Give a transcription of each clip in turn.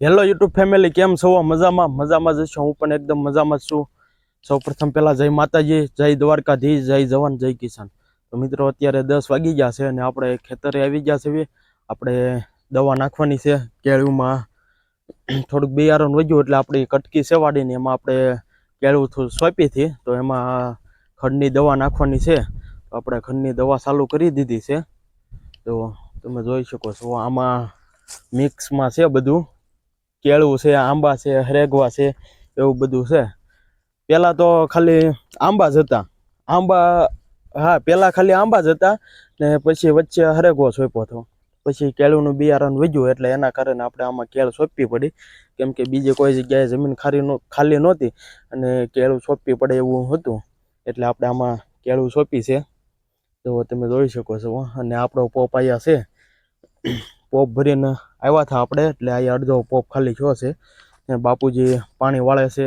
Hello YouTube family કેમ છો? મજામાં મજામાં જ છું. હું પણ એકદમ મજામાં જ છું. સૌ પ્રથમ પહેલાં જય માતાજી, જય દ્વારકાધીશ, જય જવાન, જય કિસાન. તો મિત્રો, અત્યારે દસ વાગી ગયા છે અને આપણે ખેતરે આવી ગયા છે આપણે દવા નાખવાની છે. કેળુમાં થોડુંક બિયારણ વધ્યું એટલે આપણી કટકી સેવાડીને એમાં આપણે કેળું થોડું સોંપી હતી. તો એમાં ખડની દવા નાખવાની છે. તો આપણે ખડની દવા ચાલુ કરી દીધી છે. તો તમે જોઈ શકો છો, આમાં મિક્સમાં છે બધું. કેળું છે, આંબા છે હરેગવા છે, એવું બધું છે. પહેલાં તો ખાલી આંબા જ હતા. આંબા, હા પહેલાં ખાલી આંબા જ હતા ને પછી વચ્ચે હરેગવો સોંપ્યો હતો. પછી કેળુંનું બિયારણ વધ્યું એટલે એના કારણે આપણે આમાં કેળ સોંપવી પડી. કેમ કે બીજી કોઈ જગ્યાએ જમીન નો, ખાલી નહોતી અને કેળું સોંપવી પડે એવું હતું. એટલે આપણે આમાં કેળું સોંપી છે. તો તમે જોઈ શકો છો અને આપણો પોપાયા છે. પોપ ભરીને આવ્યા હતા આપણે, એટલે અહીંયા અડધો પોપ ખાલી થયો છે. ને બાપુજી પાણી વાળે છે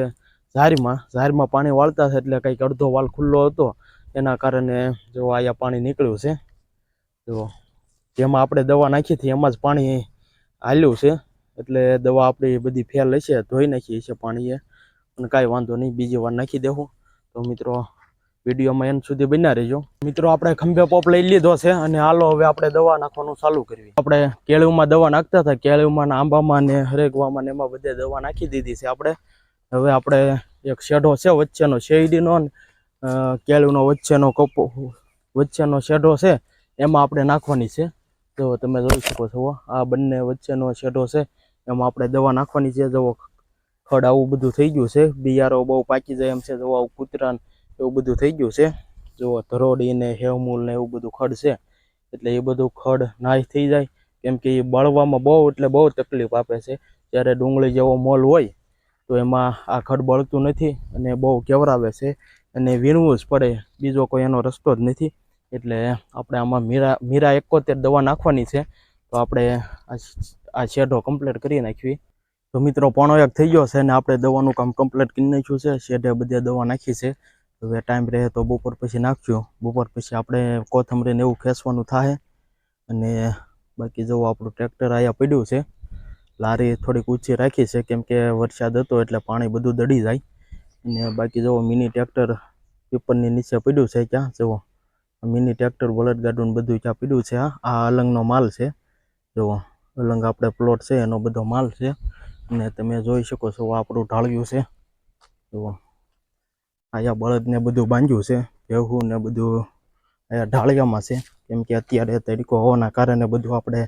ઝારીમાં. ઝારીમાં પાણી વાળતા છે એટલે કંઈક અડધો વાલ ખુલ્લો હતો. એના કારણે જો અહીંયા પાણી નીકળ્યું છે. તો જેમાં આપણે દવા નાખી હતી, એમાં જ પાણી હાલ્યું છે. એટલે દવા આપણી બધી ફેલ હશે, ધોઈ નાખી છે પાણીએ. પણ કાંઈ વાંધો નહીં, બીજી વાર નાખી દેવું તો મિત્રો વિડીયોમાં એમ સુધી બન્યા રહેજો. મિત્રો આપણે ખંભે પોપ લઈ લીધો છે અને હાલો હવે આપણે દવા નાખવાનું ચાલુ કરવી. આપણે કેળુમાં દવા નાખતા હતા કેળવમાં ને આંબામાં ને હરેકવામાં ને એમાં બધે દવા નાખી દીધી છે આપણે. હવે આપણે એક શેઢો છે વચ્ચેનો શેરડીનો ને અ, કેળુનો વચ્ચેનો કપો વચ્ચેનો શેઢો છે એમાં આપણે નાખવાની છે. તો તમે જોઈ શકો છો આ બંને વચ્ચેનો શેઢો છે એમાં આપણે દવા નાખવાની છે. જવો ખડ આવું બધું થઈ ગયું છે બિયારો બહુ પાકી જાય એમ છે જુઓ આવું કૂતરા ને એવું બધું થઈ ગયું છે. જુઓ ધરોડીને હેવમૂલ ને એવું બધું ખડ છે. એટલે એ બધું ખડ નાશ થઈ જાય. કેમ કે એ બળવામાં બહુ, એટલે બહુ તકલીફ આપે છે. જ્યારે ડુંગળી જેવો મોલ હોય, તો એમાં આ ખડ બળતું નથી અને બહુ કેવરાવે છે. અને વીણવું જ પડે. બીજો કોઈ એનો રસ્તો જ નથી. એટલે આપણે આમાં મીરા મીરા એકોતેર દવા નાખવાની છે. તો આપણે આ શેઢો કમ્પ્લીટ કરી નાખવી. તો મિત્રો, પોણો એક થઈ ગયો છે અને આપણે દવાનું કામ કમ્પ્લીટ કરી નાખ્યું છે. શેઢે બધે દવા નાખી છે. હવે ટાઈમ રહે તો બપોર પછી નાખજો. બપોર પછી આપણે કોથમરીને એવું ખેંચવાનું થાય અને બાકી જો આપણું ટ્રેક્ટર અહીંયા પડ્યું છે, લારી થોડીક ઊંચી રાખી છે, કેમ કે વરસાદ હતો એટલે પાણી બધું દડી જાય. અને બાકી જો મિની ટ્રેક્ટર પીપરની નીચે પડ્યું છે ક્યાં? જુઓ. મિની ટ્રેક્ટર બળદગાડું બધું ત્યાં પીડ્યું છે આ અલંગનો માલ છે. જુઓ. અલંગ આપણે પ્લોટ છે, એનો બધો માલ છે. અને તમે જોઈ શકો છો આપણું ઢાળ્યું છે. જુઓ. અહીંયા બળદને બધું બાંધ્યું છે ભેહું ને બધું અહીંયા ઢાળિયામાં છે. કેમ કે અત્યારે તડકો હોવાના કારણે બધું આપણે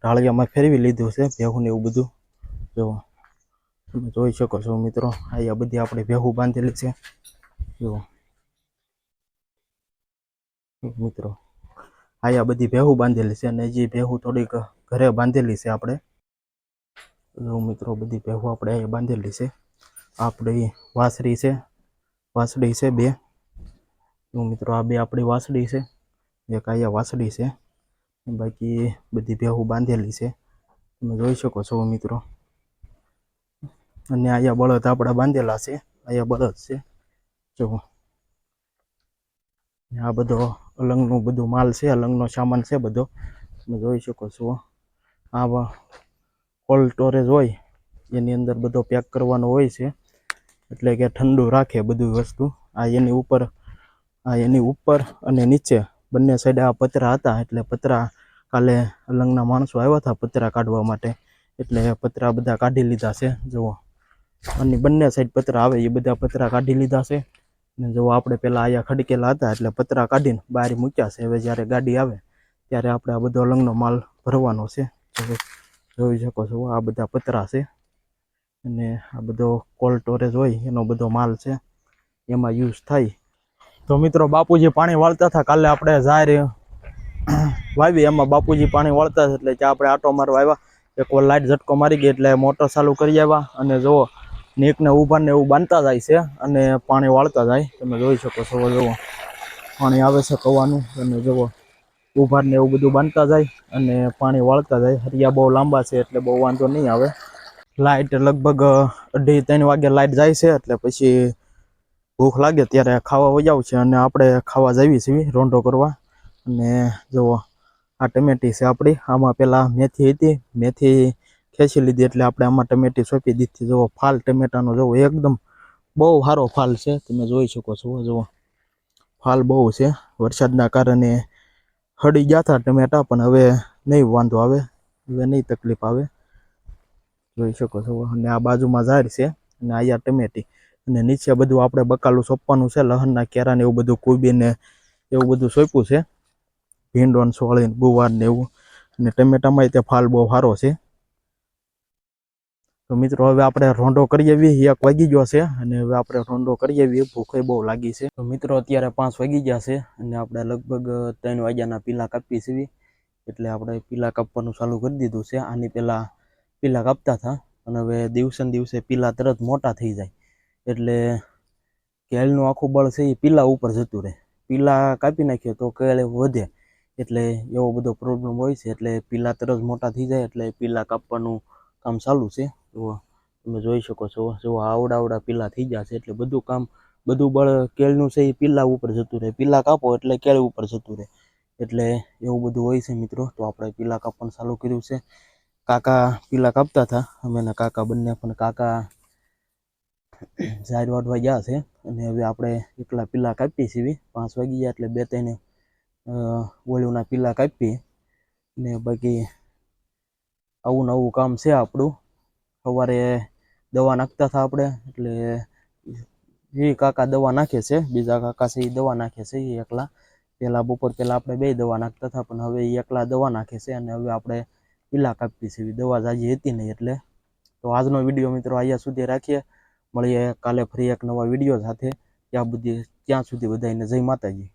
ઢાળિયામાં ફેરવી લીધું છે ભેહું ને એવું બધું. જો, તમે જોઈ શકો છો મિત્રો, અહીંયા બધી આપણે ભેહું બાંધેલી છે. જો, મિત્રો, અહીંયા બધી ભેહું બાંધેલી છે અને જે ભેહું થોડીક ઘરે બાંધેલી છે આપણે. મિત્રો, બધી ભેહું આપણે અહીંયા બાંધેલી છે. આપણી વાસરી છે. વાસળી છે બે. જો મિત્રો આ બે આપણી વાસડી છે. એક અહીંયા વાસડી છે. બાકી બધી ભેહું બાંધેલી છે. તમે જોઈ શકો છો મિત્રો. અને અહીંયા બળદ આપણા બાંધેલા છે. અહીંયા બળદ છે. જો. આ બધો અલંગનું બધું માલ છે. અલંગનો સામાન છે બધો. તમે જોઈ શકો છો. આ કોલ્ડ સ્ટોરેજ હોય. એની અંદર બધો પેક કરવાનો હોય છે. એટલે કે ઠંડુ રાખે બધું વસ્તુ. આ એની ઉપર, આ એની ઉપર અને નીચે બંને સાઈડે આ પતરા હતા, એટલે પતરા કાલે અલંગના માણસો આવ્યા હતા પતરા કાઢવા માટે. એટલે પતરા બધા કાઢી લીધા છે, જુઓ. અને બંને સાઈડ પતરા આવે, એ બધા પતરા કાઢી લીધા છે. ને જો આપણે પહેલાં અહીંયા ખડકેલા હતા, એટલે પતરા કાઢીને બહાર મૂક્યા છે. હવે જ્યારે ગાડી આવે, ત્યારે આપણે આ બધો અલંગનો માલ ભરવાનો છે. જોઈ શકો છો, આ બધા પતરા છે. અને આ બધો કોલ્ડ સ્ટોરેજ હોય, એનો બધો માલ છે, એમાં યુઝ થાય. તો મિત્રો, બાપુજી પાણી વાળતા હતા, કાલે આપણે જાહેર વાવી. એમાં બાપુજી પાણી વાળતા હતા, એટલે કે આપણે આટો મારવા આવ્યા. એક વાર લાઇટ ઝટકો મારી ગઈ, એટલે મોટર ચાલુ કરી આવ્યા. અને જુઓ, નીકને ઊભા ને એવું બાંધતા જાય છે, અને પાણી વાળતા જાય. તમે જોઈ શકો છો, જુઓ. પાણી આવે છે કવાનું, અને જુઓ, ઊભા ને એવું બધું બાંધતા જાય, અને પાણી વાળતા જાય. હરિયા બહુ લાંબા છે, એટલે બહુ વાંધો નહીં આવે. લાઇટ લગભગ અઢી ત્રણ વાગે લાઇટ જાય છે, એટલે પછી ભૂખ લાગે ત્યારે ખાવા વજાવ છે અને આપણે ખાવા જઈએ છીએ રોંઢો કરવા. અને જુઓ આ ટમેટી છે આપણી, આમાં પહેલાં મેથી હતી, મેથી ખેંચી લીધી એટલે આપણે આમાં ટમેટી સોંપી દીધી. જુઓ ફાલ ટમેટાનો જુઓ એકદમ બહુ સારો ફાલ છે, તમે જોઈ શકો છો. જુઓ ફાલ બહુ છે, વરસાદના કારણે હળી ગયા હતા ટમેટા, પણ હવે નહીં વાંધો આવે, હવે નહીં તકલીફ આવે. જોઈ શકો છો. અને આ બાજુમાં ઝાડ છે અને અહીંયા ટમેટી. અને નીચે બધું આપણે બકાલું સોંપવાનું છે, લહણના કેરા ને એવું બધું કુબીને એવું બધું સોંપ્યું છે. ભીંડોન સોળીને ગુવાર ને એવું. અને ટમેટામાં તે ફાલ બહુ સારો છે. તો મિત્રો, હવે આપણે રોંઢો કરી આવીએ. એક વાગી ગયો છે અને હવે આપણે રોંઢો કરી આવીએ. ભૂખે બહુ લાગી છે. તો મિત્રો, અત્યારે પાંચ વાગી ગયા છે અને આપણે લગભગ ત્રણ વાગ્યાના પીલા કાપી છીએ. એટલે આપણે પીલા કાપવાનું ચાલુ કરી દીધું છે. આની પહેલાં પીલા કાપતા હતા અને હવે દિવસે ને દિવસે પીલા તરત મોટા થઈ જાય. એટલે કેળનું આખું બળ છે એ પીલા ઉપર જતું રહે. પીલા કાપી નાખીએ તો કેળ વધે. એટલે એવો બધો પ્રોબ્લેમ હોય છે, એટલે પીલા તરત મોટા થઈ જાય, એટલે પીલા કાપવાનું કામ ચાલુ છે. તો તમે જોઈ શકો છો જો આવડા આવડા પીલા થઈ ગયા છે, એટલે બધું કામ, બધું બળ કેળનું છે એ પીલા ઉપર જતું રહે. પીલા કાપો એટલે કેળ ઉપર જતું રહે. એટલે એવું બધું હોય છે મિત્રો. તો આપણે પીલા કાપવાનું ચાલુ કર્યું છે. કાકા પીલા કાપતા હતા. અમે ને કાકા બંને પણ કાકા ઝાડ વાઢવા ગયા છે. અને હવે આપણે એકલા પીલા કાપીએ છીએ. પાંચ વાગી ગયા એટલે બે ત્રણ ઓળીઓના પીલા કાપીએ. ને બાકી આવું નવું કામ છે આપણું. સવારે દવા નાખતા હતા આપણે. એટલે એ કાકા દવા નાખે છે, બીજા કાકા છે એ દવા નાખે છે, એ એકલા. પહેલાં બપોર પહેલાં આપણે બે દવા નાખતા હતા, પણ હવે એ એકલા દવા નાખે છે. અને હવે આપણે પીલા છે. એવી દવા જાજી હતી નહીં એટલે. તો આજનો વીડિયો મિત્રો અહીંયા સુધી રાખીએ. મળીએ કાલે ફરી એક નવા વીડિયો સાથે. ત્યાં બધી ત્યાં સુધી બધાને જય માતાજી.